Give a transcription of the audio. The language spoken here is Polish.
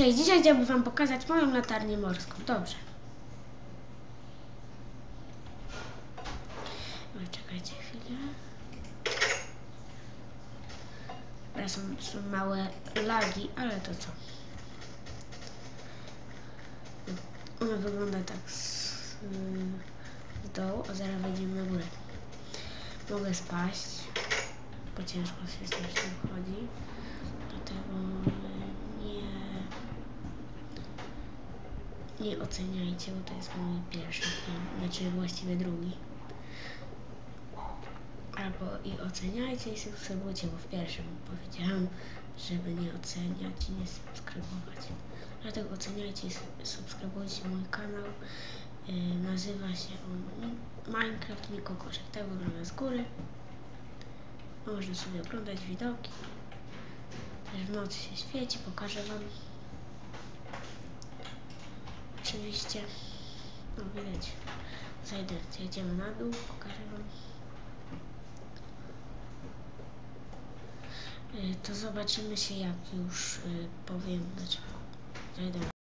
Cześć, dzisiaj chciałbym Wam pokazać moją latarnię morską. Dobrze. Oj, Czekajcie chwilę. Teraz są, są małe lagi, ale to co? Ona wygląda tak z, z dołu, a zaraz wejdziemy na górę. Mogę spaść, bo ciężko się z tym nie oceniajcie, bo to jest mój pierwszy film, znaczy właściwie drugi. Albo i oceniajcie i subskrybujcie, bo w pierwszym powiedziałam, żeby nie oceniać i nie subskrybować. Dlatego oceniajcie i su- subskrybujcie mój kanał. Yy, nazywa się on Minecraft Niko Koszek. Tak wygląda z góry. Można sobie oglądać widoki. Też w nocy się świeci, pokażę Wam. Oczywiście, no widać, zajdę, zjedziemy na dół, pokażę Wam. Y, To zobaczymy się jak już y, powiem, znaczy zajdę